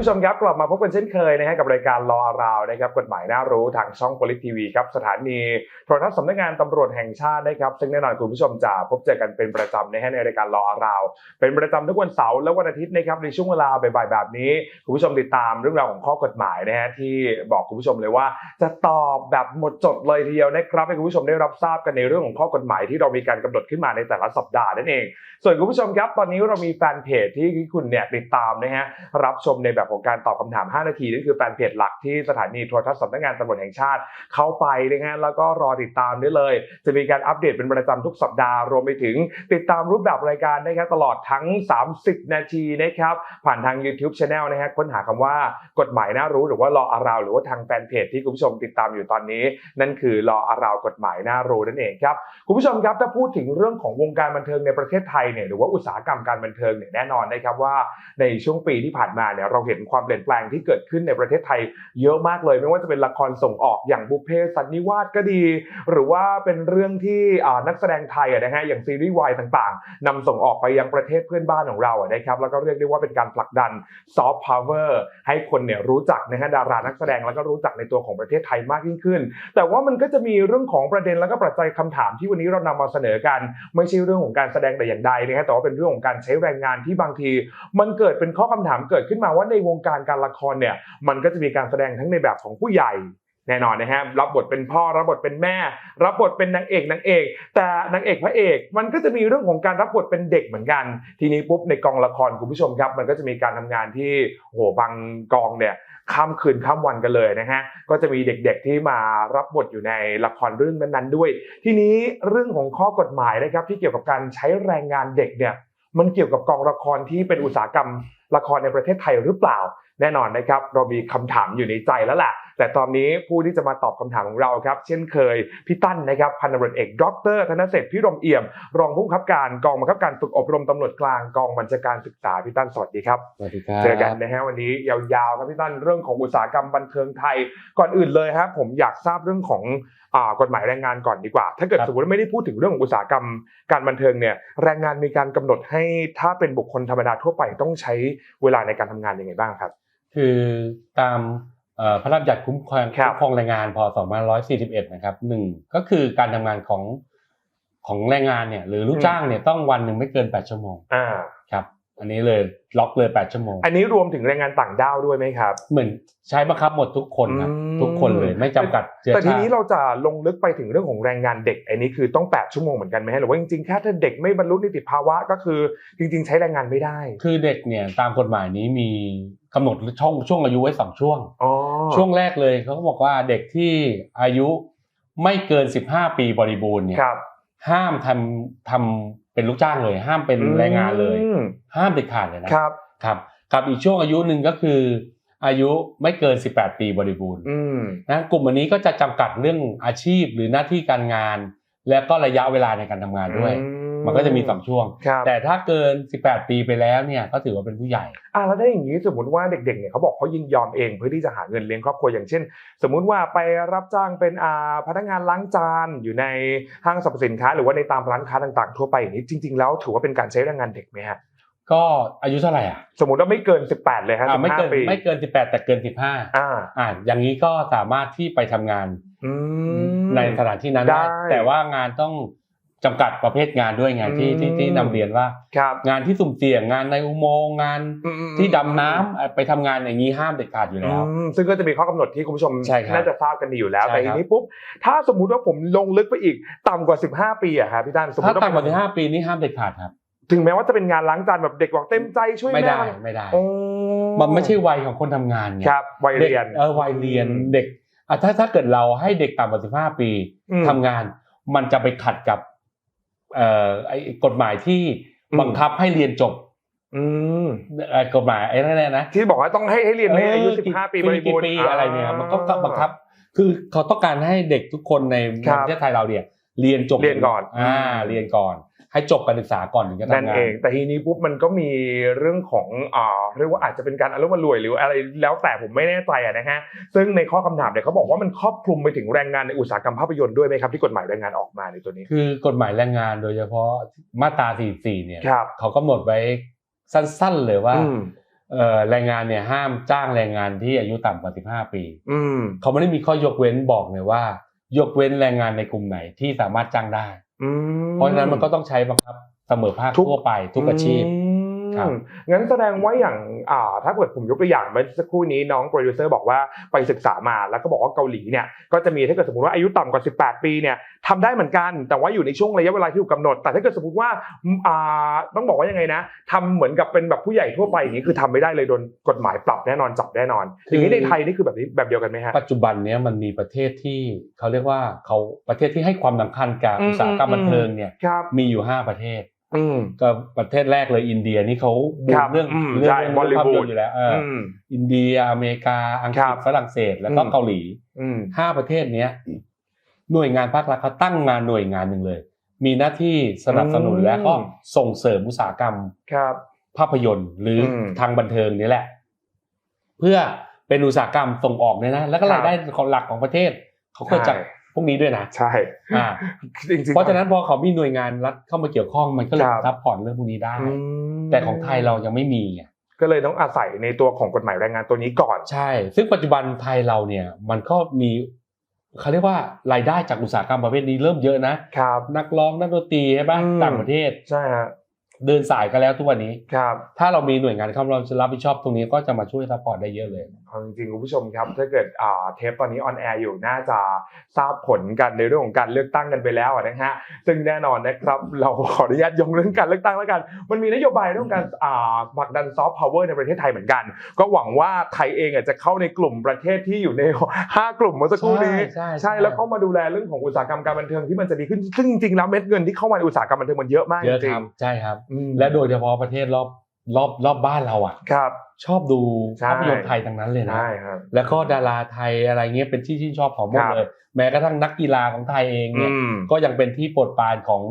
ผู้ชมครับกลับมาพบกันเช่นเคยนะฮะกับรายการรอราวนะครับกฎหมายน่ารู้ทางช่องโพลิทีวีครับสถานีโทรทัศน์สำนักงานตำรวจแห่งชาตินะครับซึ่งแน่นอนคุณผู้ชมจะพบเจอกันเป็นประจำนะฮะในรายการรอราว เป็นประจำทุกวันเสาร์และวันอาทิตย์นะครับในช่วงเวลาบ่ายๆแบบนี้คุณผู้ชมติดตามเรื่องราวของข้อกฎหมายนะฮะที่บอกคุณผู้ชมเลยว่า จะตอบแบบหมดจดเลยทีเดียวนะครับให้คุณผู้ชมได้รับทราบกันในเรื่องของข้อกฎหมายที่เรามีการกำหนดขึ้นมาในแต่ละสัปดาห์นั่นเอง ส่วนคุณผู้ชมครับตอนนี้เรามีแฟนเพจที่คุณเนี่ยติดตามนะฮะรับชมในแบบของการตอบคำถาม 5 นาทีนั่นคือแฟนเพจหลักที่สถานีโทรทัศน์สำนักงานตำรวจแห่งชาติ เข้าไปนะฮะแล้วก็รอติดตามได้เลย จะมีการอัปเดตเป็นประจำทุกสัปดาห์รวมไปถึงติดตามรูปแบบรายการนะครับตลอดทั้ง 30 นาทีนะครับผ่านทาง YouTube Channel นะฮะค้นหาคำว่ากฎหมายน่ารู้หรือว่ารออาราวหรือว่าทางแฟนเพจที่คุณผู้ชมติดตามอยู่ตอนนี้ นั่นคือรออาราวกฎหมายน่ารู้นั่นเองครับคุณผู้ชมครับถ้าพูดถึงเรื่องของวงการบันเทิงในประเทศไทยเนี่ยหรือว่าอุตสาหกรรมการบันเทิงเนี่ยแน่นอนนะครับว่าในช่วงปีที่ผ่านมาเนี่ยเราเห็นความเปลี่ยนแปลงที่เกิดขึ้นในประเทศไทยเยอะมากเลย ไม่ว่าจะเป็นละครส่งออกอย่างบุพเพสันนิวาสก็ดี หรือว่าเป็นเรื่องที่นักแสดงไทยนะฮะอย่างซีรีส์วายต่างๆนำส่งออกไปยังประเทศเพื่อนบ้านของเราอะนะครับแล้วก็เรียกได้ว่าเป็นการผลักดันซอฟต์พาวเวอร์ให้คนเนี่ยรู้จักนะฮะดารานักแสดงแล้วก็รู้จักในตัวของประเทศไทยมากยิ่งขึ้น แต่ว่ามันก็จะมีเรื่องของประเด็นแล้วก็ปัจจัยคำถามที่วันนี้เรานำมาเสนอกัน ไม่ใช่เรื่องของการแสดงแต่อย่างใดนะฮะแต่ว่าเป็นเรื่องของการใช้แรงงานที่บางที มันเกิดเป็นข้อคำถามเกิดขึ้นมาว่าในวงการการละครเนี่ยมันก็จะมีการแสดงทั้งในแบบของผู้ใหญ่แน่นอนนะฮะรับบทเป็นพ่อรับบทเป็นแม่ รับบทเป็นนางเอกนางเอก แต่นางเอกพระเอก มันก็จะมีเรื่องของการรับบทเป็นเด็กเหมือนกัน ทีนี้ปุ๊บในกองละครคุณผู้ชมครับ มันก็จะมีการทำงานที่โหบางกองเนี่ย ข้ามคืนข้ามวันกันเลยนะฮะก็จะมีเด็กๆที่มารับบทอยู่ในละครเรื่องนั้นๆด้วย ทีนี้เรื่องของข้อกฎหมายนะครับที่เกี่ยวกับการใช้แรงงานเด็กเนี่ยมันเกี่ยวกับกองละครที่เป็นอุตสาหกรรม ละครในประเทศไทยหรือเปล่า แน่นอนนะครับเรามีคำถามอยู่ในใจแล้วแหละแต่ตอนนี้ผู้ที่จะมาตอบคำถามของเราครับ เช่นเคยพี่ตั้นนะครับพันตำรวจเอกดรธนเศรษฐ์พิรมเอี่ยม รองผู้บังคับการกองบังคับการฝึกอบรมตำรวจกลางกองบัญชาการศึกษาพี่ตั้นสวัสดีครับสวัสดีครับเจอกันนะฮะวันนี้ยาวๆครับพี่ตั้นเรื่องของอุตสาหกรรมบันเทิงไทยก่อนอื่นเลยครับผมอยากทราบเรื่องของอ่ากฎหมายแรงงานก่อนดีกว่า ถ้าเกิดครับสมมติว่าไม่ได้พูดถึงเรื่องของอุตสาหกรรมการบันเทิงเนี่ยแรงงานมีการกำหนดให้ถ้าเป็นบุคคลธรรมดาทั่วไปต้องใช้เวลาในการทำงานยังไงบ้างครับ คือตามเอ่อพระราชบัญญัติคุ้มครองครับคุ้มครองแรงงานพศ2541นะครับหนึ่งก็คือการทำงานของของแรงงานเนี่ยหรือลูกจ้างเนี่ยต้องวันหนึ่งไม่เกิน8ชั่วโมง อ่าครับอันนี้เลยล็อกเลย8ชั่วโมง อันนี้รวมถึงแรงงานต่างด้าวด้วยไหมครับ เหมือนใช้บังคับหมดทุกคนครับอืมทุกคนเลยไม่จำกัดเชื้อแต่ทีชานี้ติเราจะลงลึกไปถึงเรื่องของแรงงานเด็ก อันนี้คือต้อง8ชั่วโมงเหมือนกันไหมฮะหรือว่าจริงๆแค่ถ้าเด็กไม่บรรลุนิติภาวะก็คือ จริง ๆ ใช้แรงงานไม่ได้ คือเด็กเนี่ยตามกฎหมายนี้มีกำหนดช่วงช่วงอายุไว้สองช่วงอ๋อช่วงแรกเลยเขาก็บอกว่าเด็กที่อายุไม่เกิน 15 ปีบริบูรณ์เนี่ยครับ ห้ามทำทำเป็นลูกจ้างเลย ห้ามเป็นแรงงานเลยอืมห้ามเด็ดขาดเลยนะครับครับกับอีกช่วงอายุหนึ่งก็คือ อายุไม่เกิน 18 ปีบริบูรณ์อืมนะกลุ่มอันนี้ก็จะจำกัดเรื่องอาชีพหรือหน้าที่การงาน และก็ระยะเวลาในการทำงานด้วยอื มันก็จะมีสองช่วงครับแต่ถ้าเกิน 18 ปีไปแล้วเนี่ยก็ถือว่าเป็นผู้ใหญ่อะแล้วได้อย่างนี้สมมติว่าเด็กๆเนี่ยเขาบอกเขายินยอมเองเพื่อที่จะหาเงินเลี้ยงครอบครัวอย่างเช่น สมมุติว่าไปรับจ้างเป็นอ่าพนักงานล้างจานอยู่ในห้างสรรพสินค้า หรือว่าในตามร้านค้าต่างๆ ทั่วไปอย่างนี้จริง ๆ แล้วถือว่าเป็นการใช้แรงงานเด็กไหมฮะก็อายุเท่าไหร่อะสมมติว่าไม่เกิน 18 เลยฮะอ่าไม่เกิน15ปีไม่เกิน 18 แต่เกิน 15อ่าอ่าอย่างนี้ก็สามารถที่ไปทำงานอืมในสถานที่นั้นได้ได้แต่ว่างานต้อง จำกัดประเภทงานด้วยไงานที่อืมที่ที่นำเรียนว่าครับงานที่สุ่มเสี่ยงงานในอุโมงค์งานอืมๆๆที่ดำน้ำเอ่อไปทำงานอย่างนี้ห้ามเด็ดขาดอยู่แล้วอืมซึ่งก็จะมีข้อกำหนดที่คุณผู้ชมใช่ครับน่าจะทราบกันดีอยู่แล้วใช่แต่คทีรับนี้ปุ๊บถ้าสมมุติว่าผมลงลึกไปอีกต่ำกว่า 15 ปีอะครับพี่ตั้นสมมถ้าติว่าต่ำกว่าสิบห้าปีนี่ห้ามเด็ดขาดครับ ถึงแม้ว่าจะเป็นงานล้างจานแบบเด็กบอกเต็มใจช่วยไม่แม่ได้มันไม่ได้โอ้มันไม่ใช่วัยของคนทำงานไงครับวัยเด็กเรียนเออวัยเรียนเด็กอะถ้าถ้าเกิดเราให้เด็กต่ำกว่าสิบห้าปีอืมทำงานมันจะไปขัดกับเอ่อ ไอ้กฎหมายที่อืมบังคับให้เรียนจบ อืมเอ่อกฎหมายไอ้นั่นนะนะที่บอกว่าต้องให้ให้เรียนในอายุเกี่15ปีบกี่ริบูรณ์ปีอะไรเนี่ยครับมันก็ก็บังคับ คือเขาต้องการให้เด็กทุกคนในครับประเทศไทยเราเนี่ย เรียนจบเรียนก่อน อ่า เรียนก่อน ให้จบการศึกษาก่อนถึงจะนั่นทำงานเอง แต่ทีนี้ปุ๊บมันก็มีเรื่องของอ่าเรียกว่าอาจจะเป็นการอารมณ์รวยหรืออะไรแล้วแต่ผมไม่แน่ใจอะนะฮะซึ่งในข้อคำถามเนี่ยเขาบอกว่ามันครอบคลุมไปถึงแรงงานในอุตสาหกรรมภาพยนตร์ด้วยไหมครับที่กฎหมายแรงงานออกมาในตัวนี้ คือกฎหมายแรงงานโดยเฉพาะมาตรา 44 เนี่ยครับเขากำหนดไว้สั้นๆเลยว่าอืมเอ่อแรงงานเนี่ยห้ามจ้างแรงงานที่อายุต่ำกว่า 15 ปีอืมเขาไม่ได้มีข้อยกเว้นบอกเลยว่า ยกเว้นแรงงานในกลุ่มไหนที่สามารถจ้างได้อืม เพราะฉะนั้นมันก็ต้องใช้บังคับเสมอภาคทุกทั่วไปทุกอาชีพอืมครับ งั้นแสดงว่าอย่างอ่าถ้าเกิดผมยกตัวอย่างเมื่อสักครู่นี้น้องโปรดิวเซอร์บอกว่าไปศึกษามาแล้วก็บอกว่าเกาหลีเนี่ยก็จะมีถ้าเกิดสมมติว่าอายุต่ำกว่า 18 ปีเนี่ยทำได้เหมือนกัน แต่ว่าอยู่ในช่วงระยะเวลาที่ถูกกำหนด แต่ถ้าเกิดสมมติว่าอ่าต้องบอกว่ายังไงนะทำเหมือนกับเป็นแบบผู้ใหญ่ทั่วไปอย่างนี้คือทำไม่ได้เลยโดนกฎหมายปรับแน่นอนจับแน่นอนคือออย่างนี้ในไทยนี่คือแบบนี้แบบเดียวกันไหมฮะปัจจุบันเนี้ยมันมีประเทศที่เขาเรียกว่าเขาประเทศที่ให้ความสำคัญกับอืมอุตสาหกรรมอืมบันเทิงเนี่ยครับมีอยู่ห้าประเทศอืม ก็ประเทศแรกเลยอินเดียนี่เขาบูครัมบเรื่องอืมเรื่องใช่เรื่อง Bollywood ภาพยนตร์อยู่แล้วเออออืมอินเดียอเมริกาอังกครัฤษบฝรั่งเศสแล้วก็อืมเกาหลีอืมห้าประเทศเนี้ยหน่วยงานภาครัฐเขาตั้งงานหน่วยงานหนึ่งเลย มีหน้าที่สนับสนุนอืมและก็ส่งเสริมอุตสาหกรรมครับภาพยนตร์หรืออมทางบันเทิงนี้แหละ เพื่อเป็นอุตสาหกรรมส่งออกเนี่ยนะแล้วก็ครับรายได้ของหลักของประเทศเขาเกิดจากใช่ พวกนี้ด้วยนะใช่อ่าจริงๆเพราะฉะนั้นพอเขามีหน่วยงานรัฐเข้ามาเกี่ยวข้องมันก็เลยครับซัพพอร์ตเรื่องพวกนี้ได้อืมแต่ของไทยเรายังไม่มีไงก็เลยต้องอาศัยในตัวของกฎหมายแรงงานตัวนี้ก่อนใช่ ซึ่งปัจจุบันไทยเราเนี่ยมันก็มีเขาเรียกว่ารายได้จากอุตสาหกรรมประเภทนี้เริ่มเยอะนะครับนักร้องนักดนตรีใช่ปะอืมต่างประเทศใช่ฮะเดินสายกันแล้วทุกวันนี้ครับ ถ้าเรามีหน่วยงานเข้ามารับผิดชอบตรงนี้ก็จะมาช่วยซัพพอร์ตได้เยอะเลยเอา จริงๆคุณผู้ชมครับถ้าเกิดอ่าเทปตอนนี้ออนแอร์อยู่น่าจะทราบผลกันในเรื่องของการเลือกตั้งกันไปแล้วนะฮะซึ่งแน่นอนนะครับเราขออนุญาตยงเรื่องการเลือกตั้งแล้วกัน มันมีนโยบายเรื่องการอ่าผลักดันซอฟต์พาวเวอร์ในประเทศไทยเหมือนกัน ก็หวังว่าไทยเองอะจะเข้าในกลุ่มประเทศที่อยู่ใน 5 กลุ่มเมื่อสักครู่นี้ใช่ใช่ใช่แล้วเข้ามาดูแลเรื่องของอุตสาหกรรมการบันเทิงที่มันจะดีขึ้นซึ่งจริงๆแล้วเม็ดเงินที่เข้ามาในอุตสาหกรรมบันเทิงมันเยอะมากเยอะจริครังบใช่ครับๆอืมและโดยเฉพาะประเทศรอบรอบรอบบ้านเราอะครับ ชอบดูใช่ภาพยนตร์ไทยทั้งนั้นเลยนะใช่ครับแล้วก็ดาราไทยอะไรเงี้ยเป็นที่ชื่นชอบของหมดครับเลย แม้กระทั่งนักกีฬาของไทยเองเนี่ยอืมก็ยังเป็นที่โปรดปรานของ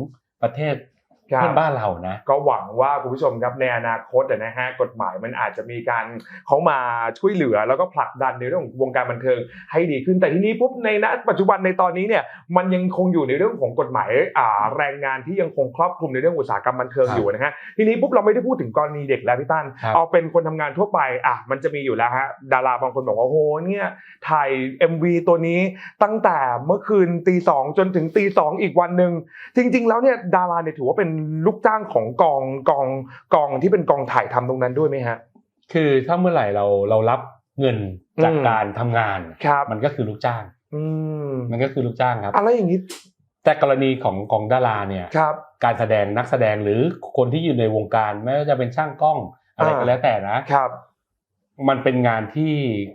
ประเทศครับ เพื่อนบ้านเรานะ ก็หวังว่าคุณผู้ชมครับในอนาคตอะนะฮะกฎหมายมันอาจจะมีการเขามาช่วยเหลือ แล้วก็ผลักดันในเรื่องของวงการบันเทิงให้ดีขึ้นแต่ทีนี้ปุ๊บในณปัจจุบันในตอนนี้เนี่ยมันยังคงอยู่ในเรื่องของกฎหมายอ่าแรงงานที่ยังคงครอบคลุมในเรื่องอุตสาหกรรมบันเทิงครับอยู่นะฮะทีนี้ปุ๊บเราไม่ได้พูดถึงกรณีเด็กแล้วพี่ตั้นครับเอาเป็นคนทำงานทั่วไปอะมันจะมีอยู่แล้วฮะดาราบางคนบอกว่าโอ้โหเนี่ยถ่าย MV ตัวนี้ตั้งแต่เมื่อคืนตีสองจนถึงตีสองอีกวันหนึ่งจริง ๆ แล้วเนี่ยดาราเนี่ยถือว่าเป็นลูกจ้างของกองกองกองที่เป็นกองถ่ายทำตรงนั้นด้วยไหมฮะ คือถ้าเมื่อไหร่เราเรารับเงินจากอืมการทำงานครับมันก็คือลูกจ้างอืมมันก็คือลูกจ้างครับ อะไรอย่างนี้แต่กรณีของของดาราเนี่ยครับการแสดงนักแสดงหรือคนที่อยู่ในวงการไม่ว่าจะเป็นช่างกล้องอะไรอ่าก็แล้วแต่นะครับ มันเป็นงานที่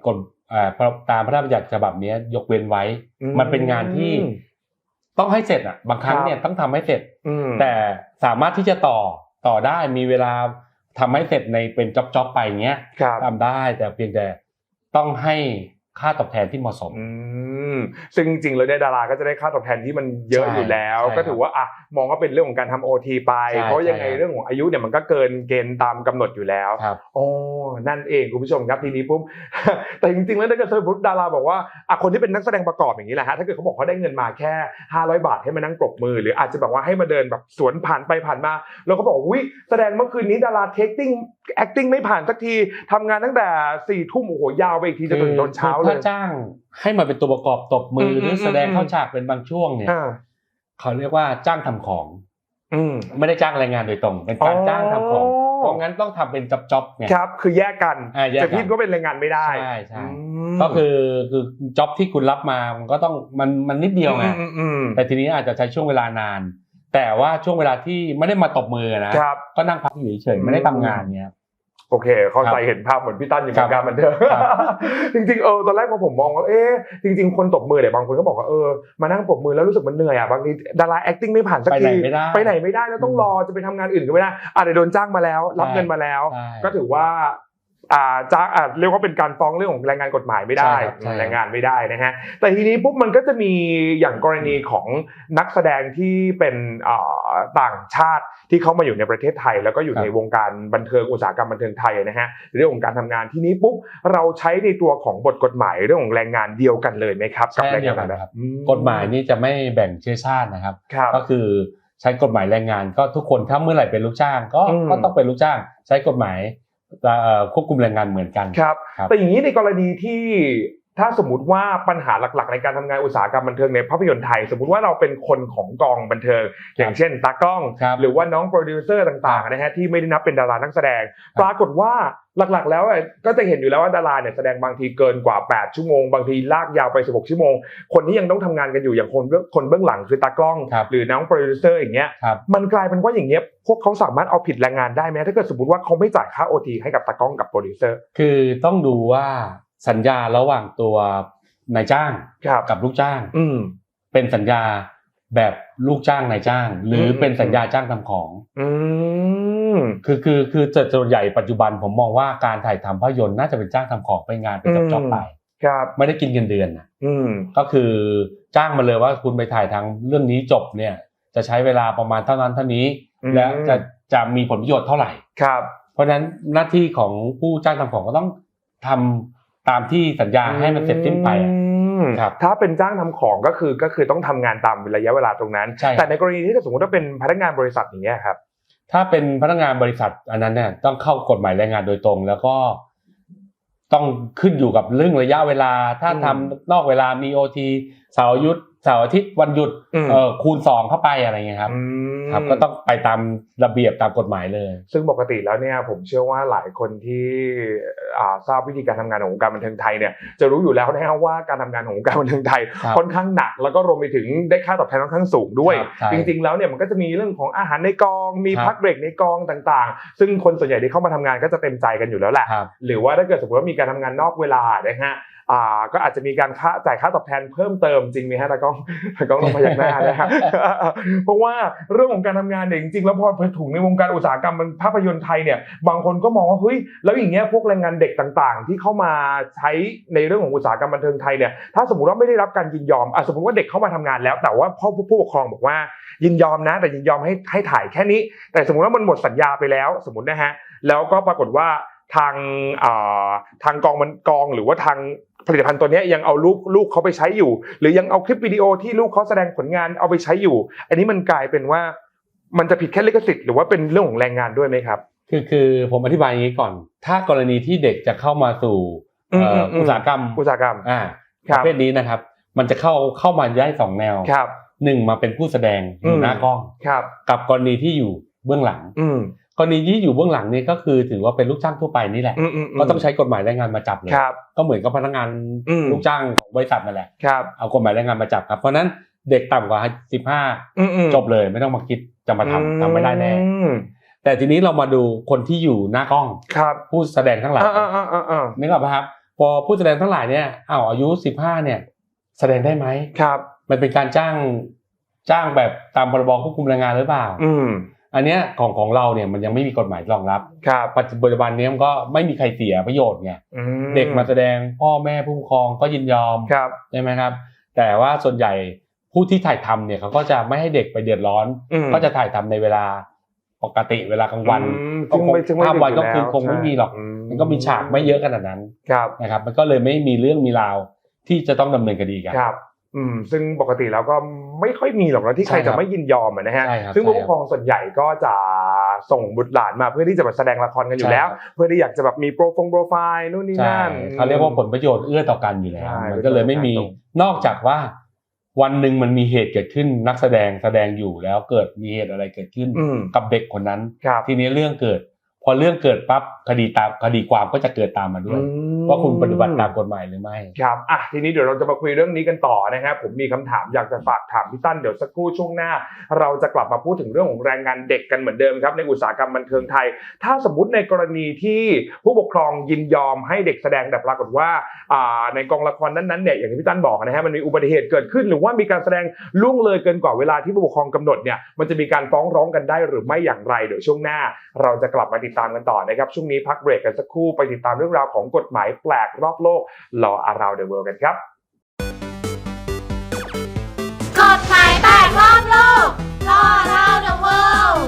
กฎเอ่อตามพระราชบัญญัติฉบับเนี้ยยกเว้นไว้อืมมันเป็นงานที่ ต้องให้เสร็จอะ บางครั้งครับเนี่ยต้องทำให้เสร็จอืมแต่สามารถที่จะต่อต่อได้มีเวลาทำให้เสร็จในเป็นจ็อบจ็อบไปเงี้ยครับทำได้แต่เพียงแต่ต้องให้ ค่าตอบแทนที่เหมาะสมอืมซึ่งจริงๆแล้วเนี่ยดาราก็จะได้ค่าตอบแทนที่มันเยอะใช่อยู่แล้วใช่ก็ถือว่าอะมองว่าเป็นเรื่องของการทำโอทีไปใช่เพราะยังไงใช่เรื่องของอายุเนี่ยมันก็เกินเกณฑ์ตามกำหนดอยู่แล้วครับโอ้นั่นเองคุณผู้ชมครับทีนี้ปุ๊บแต่จริงๆแล้วถ้าเกิดสมมติดาราบอกว่าอะคนที่เป็นนักแสดงประกอบอย่างนี้แหละฮะถ้าเกิดเขาบอกเขาได้เงินมาแค่ 500 บาทให้มานั่งปรบมือ หรืออาจจะแบบว่าให้มาเดินแบบสวนผ่านไปผ่านมา แล้วก็บอกอุ้ยแสดงเมื่อคืนนี้ดาราเทคติ้ง acting ไม่ผ่านสักทีทำงานตั้งแต่สี่ทุ่มโอ้โหยาวไปอีกทีจะถึงตอนเช้าคือเลถ้ายจ้างให้มาเป็นตัวประกอบตบมืออมหรือแสดงอืมเข้าฉากเป็นบางช่วงเนี่ยอ่าเขาเรียกว่าจ้างทำของ อืมไม่ได้จ้างแรงงานโดยตรง เป็นการอ๋อจ้างทำของเพราะงั้นต้องทำเป็นจ็อบจ็อบไงครับ คือแยกกันอ่าแยกกันจะพี่ก็เป็นแรงงานไม่ได้ใช่ใช่มก็คือคือจ็อบที่คุณรับมามันก็ต้องมันมันนิดเดียวไงอืมอืมแต่ทีนี้อาจจะใช้ช่วงเวลานาน แต่ว่าช่วงเวลาที่ไม่ได้มาตบมือนะครับ ก็นั่งพักอยู่เฉยๆไม่ได้ทำงานเนี้ยโอเค เข้าใจครับเห็นภาพเหมือนพี่ตั้นอยู่ครัวบงการบันเทิงครับจริงๆเออตอนแรกพอผมมองว่าเอ๊ะจริง ๆ คนตบมือเนี่ยบางคนก็บอกว่าเออมานั่งปรบมือแล้วรู้สึกมันเหนื่อยอะบางทีดารา acting ไม่ผ่านสักไปไหนทีไม่ได้ไปไหนไม่ได้แล้วต้องรอจะไปทำงานอื่นก็ไม่ได้อะเดี๋ยวโดนจ้างมาแล้ว รับใช่เงินมาแล้วใช่ก็ถือว่าอ่า จ้างอ่าเรียกว่าเป็นการฟ้องเรื่องของแรงงานกฎหมายไม่ได้ใช่ครับใช่แรงงานไม่ได้นะฮะแต่ทีนี้ปุ๊บมันก็จะมีอย่างกรณีของนักแสดงที่เป็นอ่าต่างชาติที่เข้ามาอยู่ในประเทศไทย แล้วก็อยู่ในวงการบันเทิงอุตสาหกรรมบันเทิงไทยนะฮะเรื่องของการทำงานที่นี้ปุ๊บเราใช้ในตัวของบทกฎหมายเรื่องของแรงงานเดียวกันเลยไหมครับใช่แรงเดีงายนวกันแบบครับอืกฎหมายนี่จะไม่แบ่งเชื้อชาตินะครับครับ ก็คือใช้กฎหมายแรงงานก็ทุกคนถ้าเมื่อไหร่เป็นลูกจ้าง ก็อืมก็ต้องเป็นลูกจ้าง ใช้กฎหมายเอ่อ ควบคุมแรงงานเหมือนกันครับครับแต่อย่างนี้ในกรณีที่ ถ้าสมมติว่าปัญหาหลักๆ ในการทำงานอุตสาหกรรมบันเทิงในภาพยนตร์ไทย สมมติว่าเราเป็นคนของกองบันเทิง อย่างเช่นตากล้องครับหรือว่าน้องโปรดิวเซอร์ต่างๆนะฮะที่ไม่ได้นับเป็นดารานักแสดง ปรากฏว่าหลักๆ แล้วอะก็จะเห็นอยู่แล้วว่าดาราเนี่ยแสดงบางทีเกินกว่า 8 ชั่วโมง บางทีลากยาวไป 16 ชั่วโมง คนที่ยังต้องทำงานกันอยู่อย่างคนเบื้องคนเบื้องหลังคือตากล้องครับหรือน้องโปรดิวเซอร์อย่างเงี้ยครับมันกลายเป็นว่าอย่างเงี้ยพวกเขาสามารถเอาผิดแรงงานได้ไหมถ้าเกิดสมมติว่าเขาไม่จ่ายค่าโอทีให้กับตากล้องกับโปรดิวเซอร์คือต้องดูว่า สัญญาระหว่างตัวนายจ้างครับกับลูกจ้าง อืมเป็นสัญญาแบบลูกจ้างนายจ้าง หรืออมเป็นสัญญาจ้างทำของอืมคือคือคือส่วนใหญ่ปัจจุบันผมมองว่าการถ่ายทำภาพยนตร์น่าจะเป็นจ้างทำของไปงานเป็นอืมจ็อบๆไปครับไม่ได้กินเงินเดือนนะอืมก็คือจ้างมาเลยว่าคุณไปถ่ายทางเรื่องนี้จบเนี่ย จะใช้เวลาประมาณเท่านั้นเท่านี้อืมและจะจะมีผลประโยชน์เท่าไหร่ครับ เพราะฉะนั้นหน้าที่ของผู้จ้างทำของก็ต้องทำ ตามที่สัญญาให้มันเสร็จสิ้นไปอะอืมครับถ้าเป็นจ้างทำของก็คือก็คือต้องทำงานตามระยะเวลาตรงนั้นใช่ครับแต่ในกรณีที่ถ้าสมมติว่าเป็นพนักงานบริษัทอย่างเงี้ยครับถ้าเป็นพนักงานบริษัทอันนั้นเนี่ยต้องเข้ากฎหมายแรงงานโดยตรง แล้วก็ต้องขึ้นอยู่กับเรื่องระยะเวลา ถ้าอืมทำนอกเวลามีโอทีเสาร์หยุด เสาร์อาทิตย์วันหยุดอืมเออคูณสองเข้าไปอะไรเงี้ยครับอืมครับ ก็ต้องไปตามระเบียบตามกฎหมายเลย ซึ่งปกติแล้วเนี่ยผมเชื่อว่าหลายคนที่อ่าทราบวิธีการทำงานของวงการบันเทิงไทยเนี่ยจะรู้อยู่แล้วนะครับว่าการทำงานของวงการบันเทิงไทยครับค่อนข้างหนัก แล้วก็รวมไปถึงได้ค่าตอบแทนค่อนข้างสูงด้วยครับใช่จริง ๆ แล้วเนี่ยมันก็จะมีเรื่องของอาหารในกอง มีครับพักเบรกในกองต่างๆ ซึ่งคนส่วนใหญ่ที่เข้ามาทำงานก็จะเต็มใจกันอยู่แล้วแหละครับหรือว่าถ้าเกิดสมมติว่ามีการทำงานนอกเวลานะฮะ อ่าก็อาจจะมีการค่าจ่ายค่าตอบแทนเพิ่มเติมจริงไหมฮะตากล้องตากล้องลงมาอย่างหน้านะฮะเพราะว่าเรื่องของการทำงานเนี่ยจริงๆแล้วพอถูกในวงการอุตสาหกรรมภาพยนตร์ไทยเนี่ยบางคนก็มองว่าเฮ้ยแล้วอย่างเงี้ยพวกแรงงานเด็กต่างๆ ที่เข้ามาใช้ในเรื่องของอุตสาหกรรมบันเทิงไทยเนี่ยถ้าสมมติว่าไม่ได้รับการยินยอมอะสมมติว่าเด็กเข้ามาทำงานแล้ว แต่ว่าพ่อผู้ปกครองบอกว่ายินยอมนะ แต่ยินยอมให้ให้ถ่ายแค่นี้ แต่สมมติว่ามันหมดสัญญาไปแล้ว สมมตินะฮะแล้วก็ปรากฏว่าทางทางกองมันกองหรือว่าทาง ผลิตภัณฑ์ตัวเนี้ยยังเอาลูกลูกเขาไปใช้อยู่ หรือยังเอาคลิปวิดีโอที่ลูกเขาแสดงผลงานเอาไปใช้อยู่ อันนี้มันกลายเป็นว่ามันจะผิดแค่ลิขสิทธิ์หรือว่าเป็นเรื่องของแรงงานด้วยไหมครับ คือคือผมอธิบายอย่างนี้ก่อน ถ้ากรณีที่เด็กจะเข้ามาสู่เอ่ออมอืมอุตสาหกรรมอุตสาหกรรมอ่าคปรับระเภทนี้นะครับ มันจะเข้าเข้ามาได้สองแนวครับหนึ่งมาเป็นผู้แสดงออืยู่มหน้ากล้องครับ กับกรณีที่อยู่เบื้องหลังอืม กรณีที่อยู่เบื้องหลังนี่ก็คือถือว่าเป็นลูกจ้างทั่วไปนี่แหละอืมอืมก็ต้องใช้กฎหมายแรงงานมาจับเลยครับก็เหมือนกับพนักงานอืมลูกจ้างของบริษัทนั่นแหละครับเอากฎหมายแรงงานมาจับครับเพราะฉะนั้นเด็กต่ำกว่า 15อืมอืมจบเลยไม่ต้องมาคิดจะมาทำทำไม่ได้แน่อืมแต่ทีนี้เรามาดูคนที่อยู่หน้ากล้องครับผู้แสดงทั้งหลายอ่าอ่าอ่าอ่านึกออกไหมครับ พอผู้แสดงทั้งหลายเนี่ยอ้าวอายุ 15 เนี่ย แสดงได้ไหมครับ มันเป็นการจ้างจ้างแบบตามพรบควบคุมแรงงานหรือเปล่า อืมอันเนี้ยของของเราเนี่ยมันยังไม่มีกฎหมายรองรับครับปัจจุบันนี้มันก็ไม่มีใครเสียประโยชน์ไงอืเด็กมาแสดงพ่อแม่ผู้ปกครองก็ยินยอมครับใช่ไหมครับ แต่ว่าส่วนใหญ่ผู้ที่ถ่ายทำเนี่ยเขาก็จะไม่ให้เด็กไปเดือดร้อนอืมก็จะถ่ายทำในเวลาปกติเวลากลางวันอืมก็คงซึ่งไม่ภาพวันก็ซึ่งคือไม่คงไม่มีหรอกใช่มันก็มีฉากไม่เยอะขนาดนั้นครับนะครับ มันก็เลยไม่มีเรื่องมีราวที่จะต้องดำเนินคดีกันครับ อืมซึ่งปกติแล้วก็ไม่ค่อยมีหรอกนะที่ใครใช่ครัจะบไม่ยินยอมอะนะฮะใช่ครับซึ่งผู้ใช่ปคกรับครองส่วนใหญ่ก็จะส่งบุตรหลานมาเพื่อที่จะมาแสดงละครกันอยู่แล้วใช่ครับเพื่อที่อยากจะแบบมีโปรฟงโปรไฟล์นู่นนี่ใช่นั่นเขาเรียกว่าผลประโยชน์เอื้อต่อกันอยู่แล้วใช่มันก็เลยไม่มีเป็นผลประโยชน์นอกจากว่า วันหนึ่งมันมีเหตุเกิดขึ้นนักแสดงแสดงอยู่แล้วเกิดมีเหตุอะไรเกิดขึ้นอืมกับเด็กคนนั้นครับทีนี้เรื่องเกิด พอเรื่องเกิดปั๊บ คดีตามคดีความก็จะเกิดตามมาด้วยอืมว่าคุณปฏิบัติตามกฎหมายหรือไม่ครับอะทีนี้เดี๋ยวเราจะมาคุยเรื่องนี้กันต่อนะครับผมมีคำถามอยากจะฝากถามพี่ตั้นเดี๋ยวสักครู่ช่วงหน้า เราจะกลับมาพูดถึงเรื่องของแรงงานเด็กกันเหมือนเดิมครับในอุตสาหกรรมบันเทิงไทย ถ้าสมมติในกรณีที่ผู้ปกครองยินยอมให้เด็กแสดงแต่ปรากฏว่าอ่าในกองละครนั้นๆเนี่ยอย่างที่พี่ตั้นบอกนะฮะมันมีอุบัติเหตุเกิดขึ้น หรือว่ามีการแสดงล่วงเลยเกินกว่าเวลาที่ผู้ปกครองกำหนดเนี่ยมันจะมีการฟ้องร้องกันได้หรือไม่อย่างไรเดี๋ยวช่วงหน้า เราจะกลับมาติดตามกันต่อนะครับช่วงนี้พักเบรกกันสักครู่ไปติดตามเรื่องราวของกฎหมายแปลกรอบโลก Law Around the World กันครับกฎหมายแปดรอบโลก Law Around the World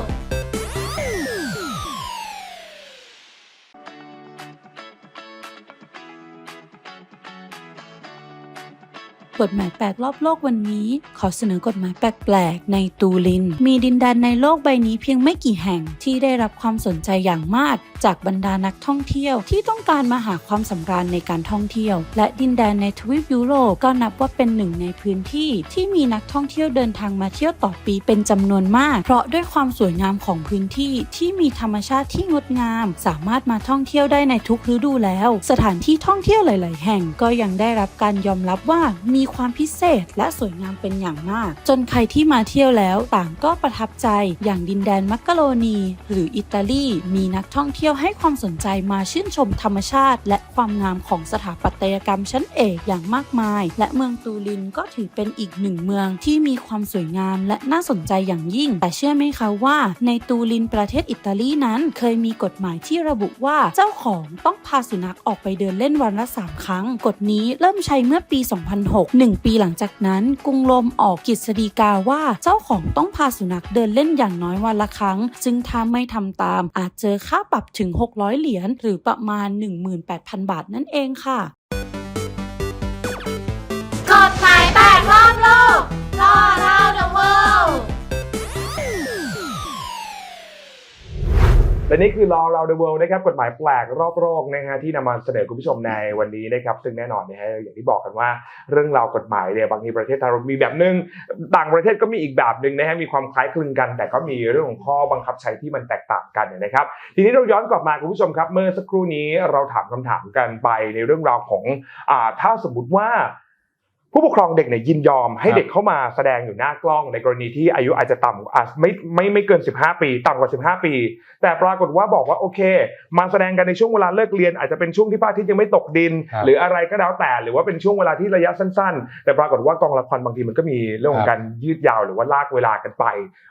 กฎหมายแปลกรอบโลกวันนี้ ขอเสนอกฎหมายแปลกๆ ในตูลิน มีดินแดนในโลกใบนี้เพียงไม่กี่แห่งที่ได้รับความสนใจอย่างมากจากบรรดานักท่องเที่ยวที่ต้องการมาหาความสำราญในการท่องเที่ยว และดินแดนในทวีปยุโรปก็นับว่าเป็นหนึ่งในพื้นที่ที่มีนักท่องเที่ยวเดินทางมาเที่ยวต่อปีเป็นจำนวนมาก เพราะด้วยความสวยงามของพื้นที่ที่มีธรรมชาติที่งดงาม สามารถมาท่องเที่ยวได้ในทุกฤดูแล้ว สถานที่ท่องเที่ยวหลาย ๆ แห่งก็ยังได้รับการยอมรับว่ามีความพิเศษและสวยงามเป็นอย่างมาก จนใครที่มาเที่ยวแล้วต่างก็ประทับใจอย่างดินแดนมักกะโรนี หรืออิตาลีมีนักท่องเที่ยวให้ความสนใจมาชื่นชมธรรมชาติ และความงามของสถาปัตยกรรมชั้นเอกอย่างมากมาย และเมืองตูรินก็ถือเป็นอีกหนึ่งเมืองที่มีความสวยงามและน่าสนใจอย่างยิ่ง แต่เชื่อไหมคะว่าในตูรินประเทศอิตาลีนั้น เคยมีกฎหมายที่ระบุว่าเจ้าของต้องพาสุนัขออกไปเดินเล่นวันละ3ครั้ง กฎนี้เริ่มใช้เมื่อปี 2006 1 ปีหลังจากนั้น กรุงโรมออกกฤษฎีกาว่าเจ้าของต้องพาสุนัขเดินเล่นอย่างน้อยวันละครั้ง ซึ่งถ้าไม่ทำตามอาจเจอค่าปรับถึง 600 เหรียญหรือประมาณ 18,000 บาทนั่นเองค่ะกฎหมายแปลกรอบโลก และนี่คือ Law Around the World นะครับกฎหมายแปลกรอบโลกนะฮะที่นำมาเสนอคุณผู้ชมในวันนี้นะครับซึ่งแน่นอนนะฮะอย่างที่บอกกันว่าเรื่องราวกฎหมายเนี่ยบางทีประเทศไทยมีแบบนึงต่างประเทศก็มีอีกแบบหนึ่งนะฮะมีความคล้ายคลึงกัน แต่ก็มีเรื่องของข้อบังคับใช้ที่มันแตกต่างกันนะครับ ทีนี้เราย้อนกลับมาคุณผู้ชมครับ เมื่อสักครู่นี้เราถามคำถามกันไปในเรื่องราวของอ่าถ้าสมมติว่า ผู้ปกครองเด็กเนี่ยยินยอมให้ครับเด็กเข้ามาแสดงอยู่หน้ากล้อง ในกรณีที่อายุอาจจะต่ำอะไม่ไม่ไม่เกิน 15 ปีต่ำกว่า 15 ปี แต่ปรากฏว่าบอกว่าโอเค มาแสดงกันในช่วงเวลาเลิกเรียน อาจจะเป็นช่วงที่พระอาทิตย์ยังไม่ตกดินครับหรืออะไรก็แล้วแต่ หรือว่าเป็นช่วงเวลาที่ระยะสั้น ๆ แต่ปรากฏว่ากองละครบางทีมันก็มีเรื่องของการยืดยาวหรือว่าลากเวลากันไป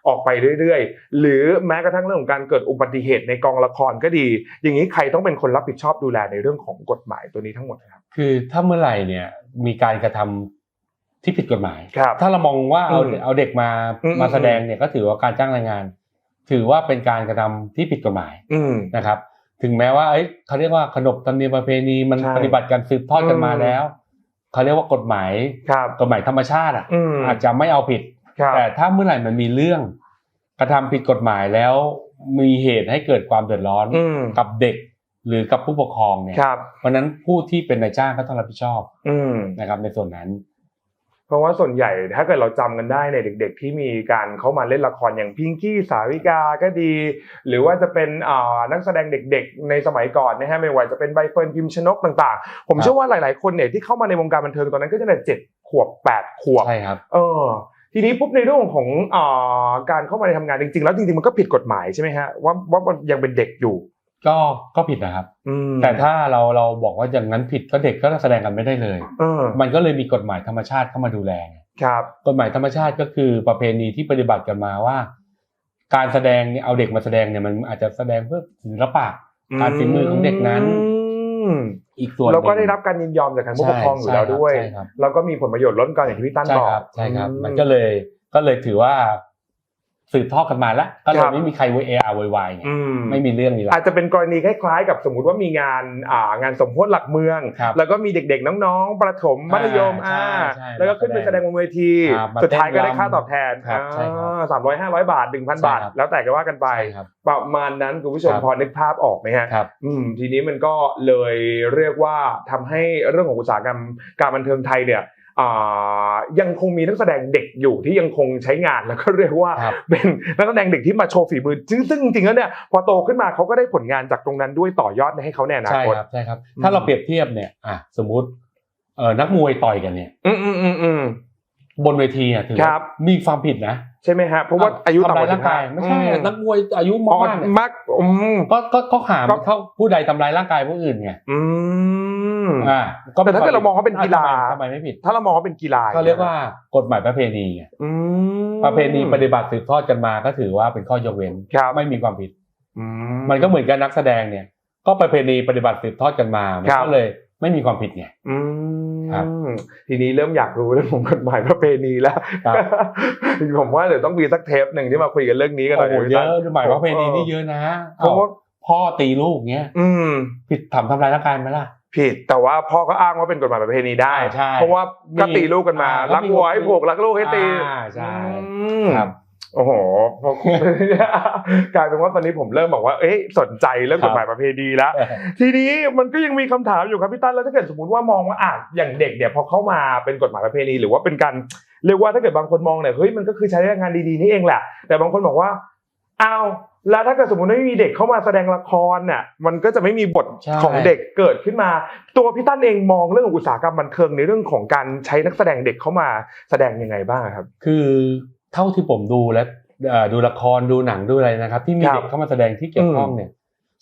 ออกไปเรื่อยๆ หรือแม้กระทั่งเรื่องของการเกิดอุบัติเหตุในกองละครก็ดี อย่างนี้ใครต้องเป็นคนรับผิดชอบดูแลในเรื่องของกฎหมายตัวนี้ทั้งหมดครับคือถ้าเมื่อไหร่เนี่ยมีการกระทำ ที่ผิดกฎหมายครับถ้าเรามองว่าเอาอืมเอาเด็กมาอืมมาแสดงเนี่ยก็ถือว่าการจ้างแรงงาน ถือว่าเป็นการกระทำที่ผิดกฎหมายอืมนะครับ ถึงแม้ว่าเอ้ยเขาเรียกว่าขนบธรรมเนียมประเพณีมันใช่ปฏิบัติกันสืบทอดกันมาอืมแล้วเขาเรียกว่ากฎหมายครับกฎหมายธรรมชาติอะอืมอาจจะไม่เอาผิดครับแต่ถ้าเมื่อไหร่มันมีเรื่อง กระทำผิดกฎหมายแล้วมีเหตุให้เกิดความเดือดร้อนอืมกับเด็กหรือกับผู้ปกครองเนี่ยครับเพราะฉะนั้นผู้ที่เป็นนายจ้างก็ต้องรับผิดชอบอืมนะครับในส่วนนั้น เพราะว่าส่วนใหญ่ถ้าเกิดเราจำกันได้ในเด็ก ๆ ที่มีการเข้ามาเล่นละครอย่างพิงกี้สาวิกาก็ดี หรือว่าจะเป็นอ่านักแสดงเด็ก ๆ ในสมัยก่อนนะฮะไม่ว่าจะเป็นใบเฟิร์นพิมพ์ชนกต่างๆ ผมครับเชื่อว่าหลาย ๆ คนเนี่ยที่เข้ามาในวงการบันเทิงตอนนั้นก็จะในเจ็ดขวบแปดขวบใช่ครับเออทีนี้ปุ๊บในเรื่องของอ่าการเข้ามาในทำงานจริงๆ แล้วจริงๆมันก็ผิดกฎหมายใช่ไหมฮะว่าว่ามันยังเป็นเด็กอยู่ ก็ก็ผิดนะครับอืมแต่ถ้าเราเราบอกว่าอย่างนั้นผิดก็เด็กก็แสดงกันไม่ได้เลยเออมันก็เลยมีกฎหมายธรรมชาติเข้ามาดูแลไงครับ กฎหมายธรรมชาติก็คือประเพณีที่ปฏิบัติกันมาว่า การแสดงเนี่ยเอาเด็กมาแสดงเนี่ยมันอาจจะแสดงเพื่อศิลปะการฝีมือของเด็กนั้นอืมอีกส่วนหเรานึ่งก็ได้รับการยินยอมจากทางผู้ปกครองอยู่แล้วด้วยใช่ครับแล้วก็มีผลประโยชน์ล้นเกันอย่างที่พี่ตั้นใช่บอกครับใช่ครับอืมันก็เลยก็เลยถือว่า สืบทอดกันมาแล้วก็เลครัยบไม่มีใครวเออาร์วายไงอืมไม่มีเรื่องนี้ละอาจจะเป็นกรณีคล้ายๆ กับสมมุติว่ามีงานอ่างานสมโพธิหลักเมืองครับแล้วก็มีเด็กๆน้องๆประถมมัธยมอ่าอ่าใช่ใช่แล้วก็ขึ้นไปแสดงบนเวทีครับมาสุดท้ายก็ได้เต้นรำค่าตอบแทนครับใช่ครับสามร้อยห้าร้อยบาทหนึ่งพันใช่บาทครับแล้วแต่ก็ว่ากันไปใช่ครับประมาณนั้นคุณผู้ชมครับพอนึกภาพออกไหมฮะครับอืมทีนี้มันก็เลยเรียกว่าทำให้เรื่องของอุตสาหกรรมการบันเทิงไทยเนี่ยอ่า ยังคงมีนักแสดงเด็กอยู่ที่ยังคงใช้งานแล้วก็เรียกว่าครับเป็นนักแสดงเด็กที่มาโชว์ฝีมือซึ่งซึ่งจริงๆแล้วเนี่ยพอโตขึ้นมาเขาก็ได้ผลงานจากตรงนั้นด้วยต่อยอดให้เขาในอนาใช่คตครับใช่ครับอืมถ้าเราเปรียบเทียบเนี่ยอะสมมุติเอ่อนักมวยต่อยกันเนี่ย อืมอืมอืมอืมบนเวทีอะถือครัว่าบมีความผิดนะใช่ไหมฮะเพราะว่าอายุต่ำกว่าทำร้สิร่าบงห้ากายไม่ใช่นักมวยอายุอ๋อมากๆเนี่ยมากอืมก็ก็ก็หาก็เข้าผู้ใดทำร้ายร่างกายผู้อื่นไงอืม อ่าแต่ถ้าเกิดเรามองว่าเป็นกีฬาทำไมทำไมไม่ผิดถ้าเรามองว่าเป็นกีฬาเขาเรียกว่ากฎหมายประเพณีไงอืมประเพณีปฏิบัติสืบทอดกันมาก็ถือว่าเป็นข้อยกเว้นครับไม่มีความผิด อืมันก็เหมือนกับนักแสดงเนี่ย ก็ประเพณีปฏิบัติสืบทอดกันมามันครับ ก็เลยไม่มีความผิดไง อืมครับทีนี้เริ่มอยากรู้เรื่องของกฎหมายประเพณีแล้วครับ ผมว่าเดี๋ยวต้องมีสักเทปหนึ่งที่มาคุยกันเรื่องนี้กันหน่โอ้อยโหเยอะหมายประเพณีนี่เยอะนะเพราะว่าพ่อตีลูกเงี้ยอืม ผิดทำทำร้ายร่างกายไหมล่ะ ผิดแต่ว่าพ่อก็อ้างว่าเป็นกฎหมายประเพณีได้ใช่เพราะว่าก็ตีลูกกันมาอ่ารักวัวให้ผูกรักลูกให้ตีอ่าใช่อืมครับ โอ้โหผมกลายเป็นว่าตอนนี้ผมเริ่มบอกว่าเอ๊ะสนใจเรื่องกฎหมายประเพณีแล้ว ทีนี้มันก็ยังมีคำถามอยู่ครับพี่ตั้นแล้วถ้าเกิดสมมติว่ามองว่าอะอย่างเด็กเนี่ยพอเข้ามาเป็นกฎหมายประเพณีหรือว่าเป็นการเรียกว่าถ้าเกิดบางคนมองเนี่ยเฮ้ยมันก็คือใช้แรงงานดีๆนี่เองแหละแต่บางคนบอกว่า อ้าวแล้วถ้าเกิดสมมติไม่มีเด็กเข้ามาแสดงละครเนี่ยมันก็จะไม่มีบทใช่ของเด็กเกิดขึ้นมา ตัวพี่ตั้นเองมองเรื่องของอุตสาหกรรมบันเทิงในเรื่องของการใช้นักแสดงเด็กเข้ามาแสดงยังไงบ้างครับ คือเท่าที่ผมดูและเอ่อดูละครดูหนังดูอะไรนะครับ ที่มีครับเด็กเข้ามาแสดงที่เกี่ยวข้องอืมเนี่ย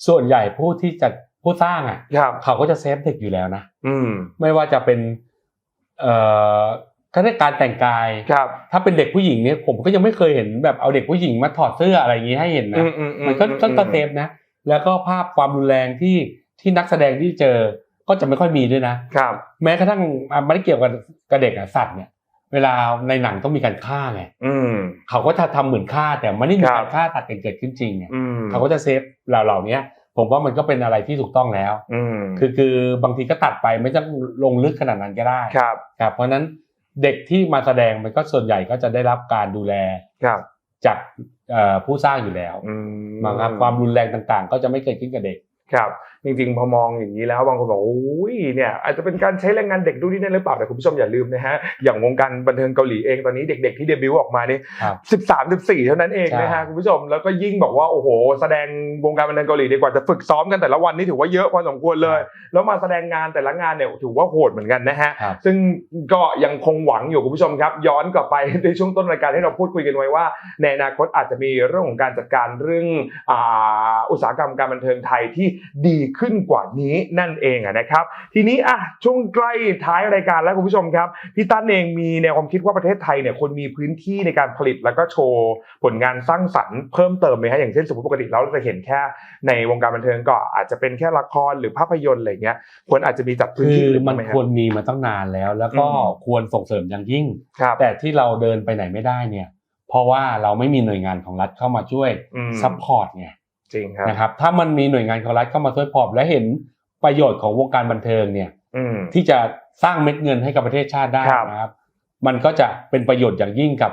ส่วนใหญ่ผู้ที่จะผู้สร้างอะครับเขาก็จะเซฟเด็กอยู่แล้วนะอืมไม่ว่าจะเป็น เอ่อขั้นการแต่งกายครับ ถ้าเป็นเด็กผู้หญิงเนี่ยผมก็ยังไม่เคยเห็นแบบเอาเด็กผู้หญิงมาถอดเสื้ออะไรอย่างนี้ให้เห็นอืนะมอืมอืมันก็ก็ก็เซฟนะ แล้วก็ภาพความรุนแรงที่ที่นักแสดงที่เจอก็จะไม่ค่อยมีด้วยนะครับ แม้กระทั่งอะไม่ได้เกี่ยวกับกับเด็กอะสัตว์เนี่ย เวลาในหนังต้องมีการฆ่าไงอืมเขาก็จะทำเหมือนฆ่าแต่ไม่ได้มีครักาบรฆ่าตัดกันเกิดขึ้นจริงเนี่ยอืมเขาก็จะเซฟเหล่าเหล่านี้ผมว่ามันก็เป็นอะไรที่ถูกต้องแล้วอืมคือคือบางทีก็ตัดไปไม่ต้องลงลึกขนาดนั้นก็ได้ครับ ครับ เพราะฉะนั้น เด็กที่มาแสดงมันก็ส่วนใหญ่ก็จะได้รับการดูแลครับจากเอ่อผู้สร้างอยู่แล้วอืมนะครับความรุนแรงต่างๆ ก็จะไม่เกิดขึ้นกับเด็กครับ จริงๆพอมองอย่างนี้แล้วบางคนบอกโอ้ยเนี่ยอาจจะเป็นการใช้แรงงานเด็กดูนี่นั่นหรือเปล่าแต่คุณผู้ชมอย่าลืมนะฮะอย่างวงการบันเทิงเกาหลีเองตอนนี้เด็ก ๆ ที่เดบิวต์ออกมานี่ครับสิบสามสิบสี่เท่านั้นเองนะฮะใช่คุณผู้ชมแล้วก็ยิ่งบอกว่าโอ้โห แสดงวงการบันเทิงเกาหลีดีกว่าจะฝึกซ้อมกันแต่ละวันนี่ถือว่าเยอะพอสมควรเลย แล้วมาแสดงงานแต่ละงานเนี่ยถือว่าโหดเหมือนกันนะฮะครับซึ่งก็ยังคงหวังอยู่คุณผู้ชมครับ ย้อนกลับไปในช่วงต้นรายการที่เราพูดคุยกันไว้ว่า ในอนาคตอาจจะมีเรื่องของการจัดการเรื่องอ่าอุตสาหกรรมการบันเทิงไทยที่ดีขึ้นกว่านี้นั่นเองอะนะครับ ทีนี้อะช่วงใกล้ท้ายรายการแล้วคุณผู้ชมครับพี่ตั้นเองมีแนวความคิดว่าประเทศไทยเนี่ยควรมีพื้นที่ในการผลิตแล้วก็โชว์ผลงานสร้างสรรค์เพิ่มเติมไหมฮะอย่างเช่นสมมติปกติเราจะเห็นแค่ในวงการบันเทิงก็อาจจะเป็นแค่ละครหรือภาพยนตร์อะไรเงี้ยควรอาจจะมีจัดพื้นคืที่ออื่นมับ้านงไหมฮะควรมีมาตั้งนานแล้ว แล้วก็อืมควรส่งเสริมอย่างยิ่งครับแต่ที่เราเดินไปไหนไม่ได้เนี่ย เพราะว่าเราไม่มีหน่วยงานของรัฐเข้ามาช่วยอืมซัพพอร์ตไง จริงครับนะครับ ถ้ามันมีหน่วยงานของรัฐเข้ามาช่วยพอร์ตและเห็นประโยชน์ของวงการบันเทิงเนี่ยอืมที่จะสร้างเม็ดเงินให้กับประเทศชาติได้ครับนะครับ มันก็จะเป็นประโยชน์อย่างยิ่งกับ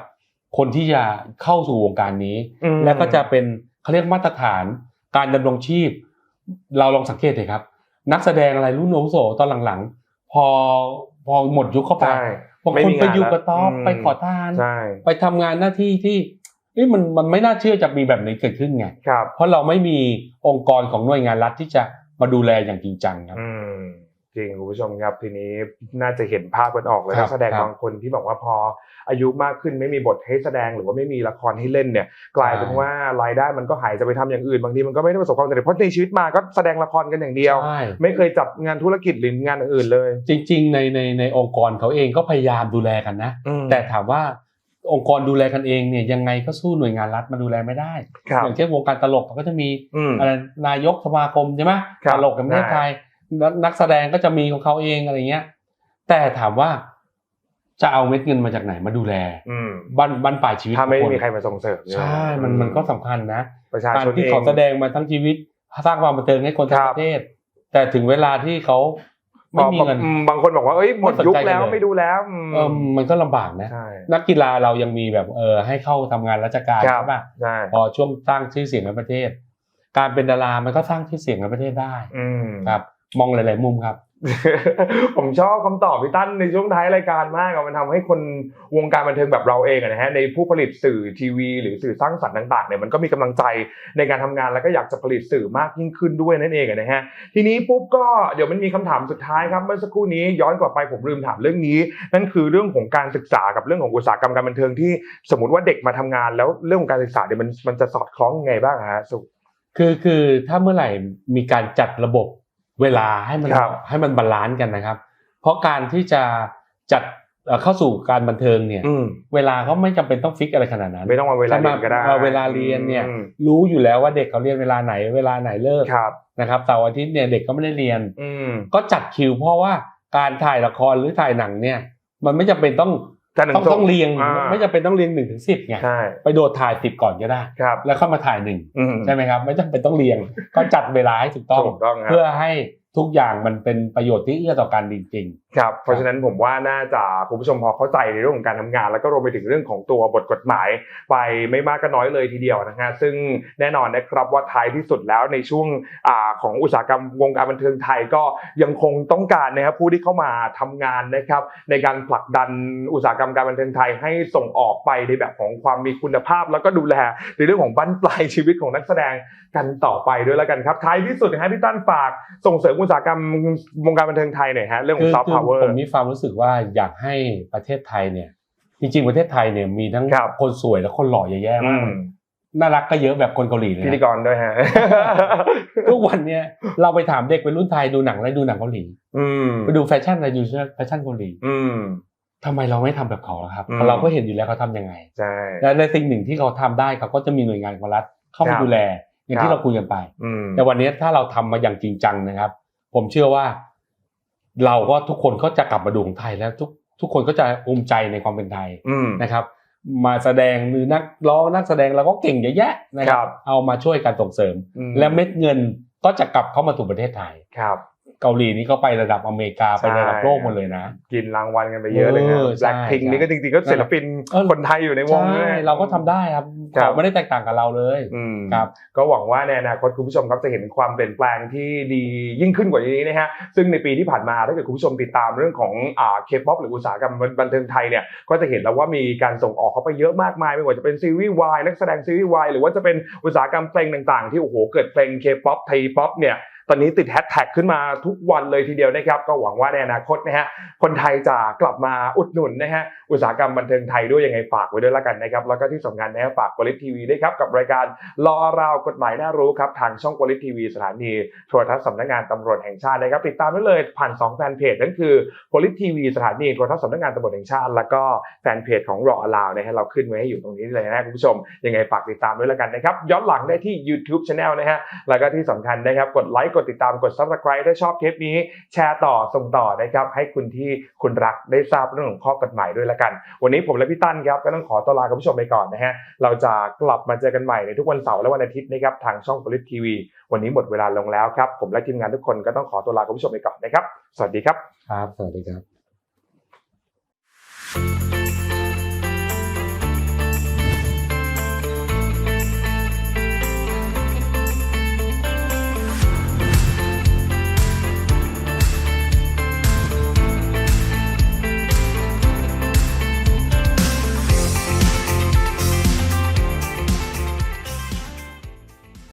คนที่จะเข้าสู่วงการนี้อืมแล้วก็จะเป็นเขาเรียกมาตรฐานการดำรงชีพ เราลองสังเกตเลยครับ นักแสดงอะไรรุ่นโอาวุโสตอนหลังๆ พอพอหมดยุคเข้าไปใช่บางไม่คนมีไปงานอยู่กับแล้วต๊อบอืมไปขอทานใช่ไปทำงานหน้าที่ที่ เอ้ยมันมันไม่น่าเชื่อจะมีแบบนี้เกิดขึ้นไงครับ เพราะเราไม่มีองค์กรของหน่วยงานรัฐที่จะมาดูแลอย่างจริงจังครับอืมจริงคุณผู้ชมครับทีนี้น่าจะเห็นภาพกันออกเลยครับนักแสดงครับบางคนที่บอกว่าพออายุมากขึ้นไม่มีบทให้แสดงหรือว่าไม่มีละครให้เล่นเนี่ย กลายเป็นใช่ว่ารายได้มันก็หายจะไปทำอย่างอื่นบางทีมันก็ไม่ได้ประสบความสำเร็จเพราะในชีวิตมาก็แสดงละครกันอย่างเดียวใช่ไม่เคยจับงานธุรกิจหรืองานอื่นเลย จริง ๆ ในในในองค์กรเขาเองก็พยายามดูแลกันนะอืมแต่ถามว่า องค์กรดูแลกันเองเนี่ยยังไงก็สู้หน่วยงานรัฐมาดูแลไม่ได้ครับอย่างเช่นวงการตลกเขาก็จะมีอืมอะไรนายกสมาคมใช่ไหมครับตลกในประเทศไทยนักนักแสดงก็จะมีของเขาเองอะไรเงี้ย แต่ถามว่าจะเอาเม็ดเงินมาจากไหนมาดูแลอืมบ้านบ้านปลายชีวิตถ้าไม่ของนมีใครมาส่งเสริมใช่มันมันก็สำคัญนะประชาการชนที่เองเขาแสดงมาทั้งชีวิตสร้างความบันเทิงให้คนทั้คงรับประเทศ แต่ถึงเวลาที่เขา ไม่มีเงินอืมบางคนบอกว่าเอ้ยหมดไม่สนใจยุคแล้วกันเลยไม่ดูแล้วอืมเออมันก็ลำบากนะใช่นักกีฬาเรายังมีแบบเออให้เข้าทำงานราชการครับใช่ป่ะใช่พอช่วงสร้างชื่อเสียงในประเทศ การเป็นดารามันก็สร้างชื่อเสียงในประเทศได้อืมครับ มองหลาย ๆ มุมครับ ผมชอบคำตอบพี่ตั้นในช่วงท้ายรายการมากมันทำให้คนวงการบันเทิงแบบเราเองนะฮะในผู้ผลิตสื่อทีวี หรือสื่อสร้างสรรค์ต่างๆเนี่ยมันก็มีกำลังใจในการทำงานแล้วก็อยากจะผลิตสื่อมากยิ่งขึ้นด้วยนั่นเองนะฮะทีนี้ปุ๊บก็เดี๋ยวมันมีคำถามสุดท้ายครับเมื่อสักครู่นี้ย้อนกลับไปผมลืมถามเรื่องนี้ นั่นคือเรื่องของการศึกษากับเรื่องของอุตสาหกรรมการบันเทิงที่สมมติว่าเด็กมาทำงาน แล้วเรื่องของการศึกษาเนี่ยมันมันจะสอดคล้องยังไงบ้างฮะสุคือคือถ้าเมื่อไหร่มีการจัดระบบ เวลาให้มันครับให้มันบาลานซ์กันนะครับ เพราะการที่จะจัดเอ่อเข้าสู่การบันเทิงเนี่ยอืมเวลาเขาไม่จำเป็นต้องฟิกอะไรขนาดนั้น ไม่ต้องมาเวลาเรียนก็ได้ใช่หมเวลาเรียนเนี่ยอืมรู้อยู่แล้วว่าเด็กเขาเรียนเวลาไหนเวลาไหนเลิกครับนะครับเสาร์อาทิตย์เนี่ยเด็กก็ไม่ได้เรียนอืมก็จัดคิว เพราะว่าการถ่ายละครหรือถ่ายหนังเนี่ย มันไม่จำเป็นต้อง จันทร์ถึต้องศุกต้องเรียงอ่าไม่จำเป็นต้องเรียงหนึ่งถึงสิบไงใช่ไปโดดถ่ายสิบก่อนก็ได้ ครับแล้วเข้ามาถ่ายหนึ่งอืมใช่ไหมครับ ไม่จำเป็นต้องเรียง ก็จัดเวลาให้ถูกต้อง ถูกต้องครับ เพื่อให้ ทุกอย่างมันเป็นประโยชน์ที่เอื้อต่อกันจริงครับ เพราะฉะนั้นผมว่าน่าจะคุณผู้ชมพอเข้าใจในเรื่องของการทำงาน แล้วก็รวมไปถึงเรื่องของตัวบทกฎหมาย ไปไม่มากก็น้อยเลยทีเดียวนะฮะซึ่งแน่นอนนะครับว่าท้ายที่สุดแล้วในช่วงอ่าของอุตสาหกรรมวงการบันเทิงไทยก็ยังคงต้องการนะครับผู้ที่เข้ามาทำงานนะครับในการผลักดันอุตสาหกรรมการบันเทิงไทยให้ส่งออกไปในแบบของความมีคุณภาพ แล้วก็ดูแลในเรื่องของบั้นปลายชีวิตของนักแสดงกันต่อไปด้วยแล้วกันครับท้ายที่สุดนะฮะพี่ตั้นฝากส่งเสริมอุตสาหกรรมวงการบันเทิงไทยหน่อยฮะเรื่องๆขอคืงซอฟต์พาวเวอร์ผมมีความรู้สึกว่าอยากให้ประเทศไทยเนี่ย จริงๆประเทศไทยเนี่ยมีทั้งครับคนสวยและคนหล่อเยอะแยะอืมากมน่ารักก็เยอะแบบคนเกาหลีเลยพิธีนะกรด้วยฮะทุกวันเนี่ยเราไปถามเด็กเป็นรุ่นไทยดูหนังอะไรดูหนังเกาหลีอืมไปดูแฟชั่นอะไรดูแฟชั่นเกาหลีอืมทำไมเราไม่ทำแบบเขาล่ะครับอืมเพราะเราก็เห็นอยู่แล้วเขาทำยังไงใช่และในสิ่งหนึ่งที่เขาทำได้เขาก็จะมีหน่วยงานของรัฐเข้าครัมาบดูแลอย่างครัที่บเราคุยกันไปอืมแต่วันนี้ถ้าเราทำมาอย่างจริงจังนะครับ ผมเชื่อว่า เราก็ทุกคนก็จะกลับมาดูของไทยแล้วทุกทุกคนก็จะภูมิใจในความเป็นไทยอืมนะครับ มาแสดงหรือนักร้องนักแสดงเราก็เก่งเยอะแยะนะคครัรับบเอามาช่วยกันส่งเสริมอืมและเม็ดเงินก็จะกลับเข้ามาสู่ประเทศไทยครับ เกาหลีนี่ก็ไประดับอเมริกาไประดับโลกหมดเลยนะ กินรางวัลกันไปเยอะเลยนะเออใช่แบล็คพิงใช่นี่ก็จริงๆก็ศิลปินเออคนไทยอยู่ในวงใช่ด้วยเราก็ทำได้ครับครับเขาไม่ได้แตกต่างกับเราเลยอืมครับก็หวังว่าในอนาคตคุณผู้ชมครับจะเห็นความเปลี่ยนแปลงที่ดียิ่งขึ้นกว่านี้นะฮะซึ่งในปีที่ผ่านมาถ้าเกิดคุณผู้ชมติดตามเรื่องของอ่าเคป๊อปหรืออุตสาหกรรมบันเทิงไทยเนี่ยก็จะเห็นแล้วว่ามีการส่งออกเข้าไปเยอะมากมายไม่ว่าจะเป็นซีรีส์วายนักแสดงซีรีส์วายหรือว่าจะเป็นอุตสาหกรรมเพลงต่างๆ ที่โอ้โหเกิดเพลงเคป๊อปไทยป๊อปเนี่ย ตอนนี้ติดแฮชแท็กขึ้นมาทุกวันเลยทีเดียวนะครับ ก็หวังว่าในอนาคตนะฮะคนไทยจะกลับมาอุดหนุนนะฮะอุตสาหกรรมบันเทิงไทยด้วยยังไงฝากไว้ด้วยละกันนะครับแล้วก็ที่สำคัญนะฮะฝากโพลิทีวีด้วยครับกับรายการรอราวกฎหมายน่ารู้ครับทางช่องโพลิทีวีสถานีโทรทัศน์สำนักงานตำรวจแห่งชาตินะครับติดตามได้เลยผ่าน2แฟนเพจนั่นคือโพลิทีวีสถานีโทรทัศน์สำนักงานตำรวจแห่งชาติ แล้วก็แฟนเพจของรอราวนะฮะเราขึ้นไว้ให้อยู่ตรงนี้เลยนะคุณผู้ชมยังไงฝากติดตามด้วยละกันนะครับย้อนหลังได้ที่ YouTube Channel นะฮะแล้วก็ที่สำคัญนะครับกดไลค์กดติดตามกด subscribe ถ้าชอบเทปนี้ แชร์ต่อส่งต่อนะครับ ให้คุณที่คุณรักได้ทราบเรื่องของข้อกฎหมายด้วยละกัน วันนี้ผมและพี่ตั้นครับก็ต้องขอตัวลาคุณผู้ชมไปก่อนนะฮะเราจะกลับมาเจอกันใหม่ในทุกวันเสาร์และวันอาทิตย์นะครับทางช่อง p o l i t TV วันนี้หมดเวลาลงแล้วครับผมและทีมงานทุกคนก็ต้องขอตัวลาคุณผู้ชมไปก่อนนะครับ สวัสดีครับ ครับ สวัสดีครับ